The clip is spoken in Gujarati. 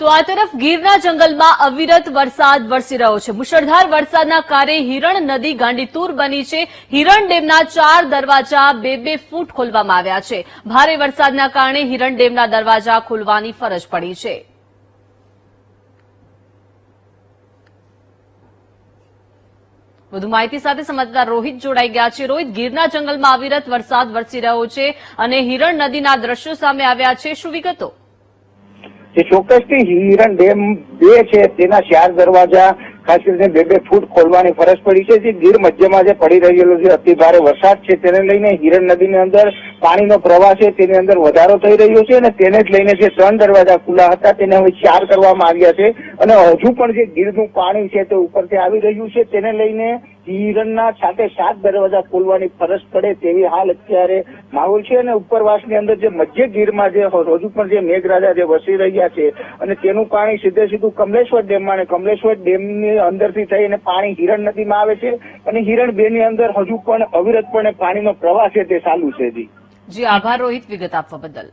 તો આ તરફ ગીરના જંગલમાં અવિરત વરસાદ વરસી રહ્યો છે. મુશળધાર વરસાદના કારણે હિરણ નદી ગાંડીતુર બની છે. હિરણ ડેમના ચાર દરવાજા બે બે ફૂટ ખોલવામાં આવ્યા છે. ભારે વરસાદના કારણે હિરણ ડેમના દરવાજા ખોલવાની ફરજ પડી છે. વધુ માહિતી સાથે સંવાદદાતા રોહિત જોડાઈ ગયા છે. રોહિત, ગીરના જંગલમાં અવિરત વરસાદ વરસી રહ્યો છે અને હિરણ નદીના દ્રશ્યો સામે આવ્યા છે. શું વિગતો? જે ચોક્કસથી હિરણ ડેમ બે છે, તેના ચાર દરવાજા, ખાસ કરીને બે બે ફૂટ ખોલવાની ફરજ પડી છે. જે ગીર મધ્યમાં જે પડી રહેલો છે અતિ વરસાદ છે, તેને લઈને હિરણ નદીની અંદર પાણીનો પ્રવાહ છે, તેની અંદર વધારો થઈ રહ્યો છે અને તેને જ લઈને જે ત્રણ દરવાજા ખુલ્લા હતા, તેને હવે ચાર કરવામાં આવ્યા છે. અને હજુ પણ જે ગીરનું પાણી છે તે ઉપરથી આવી રહ્યું છે, તેને લઈને હિરણના સાથે સાત દરવાજા ખોલવાની ફરજ પડે તેવી હાલ અત્યારે માહોલ છે અને ઉપરવાસની અંદર જે મધ્ય ગીરમાં જે હજુ પણ જે મેઘરાજા જે વસી રહ્યા છે અને તેનું પાણી સીધે સીધું કમલેશ્વર ડેમમાં અને કમલેશ્વર ડેમની અંદરથી થઈને પાણી હિરણ નદીમાં આવે છે અને હિરણ બે ની અંદર હજુ પણ અવિરતપણે પાણીનો પ્રવાહ છે તે ચાલુ છે જી, આભાર રોહિત વિગત આપવા બદલ.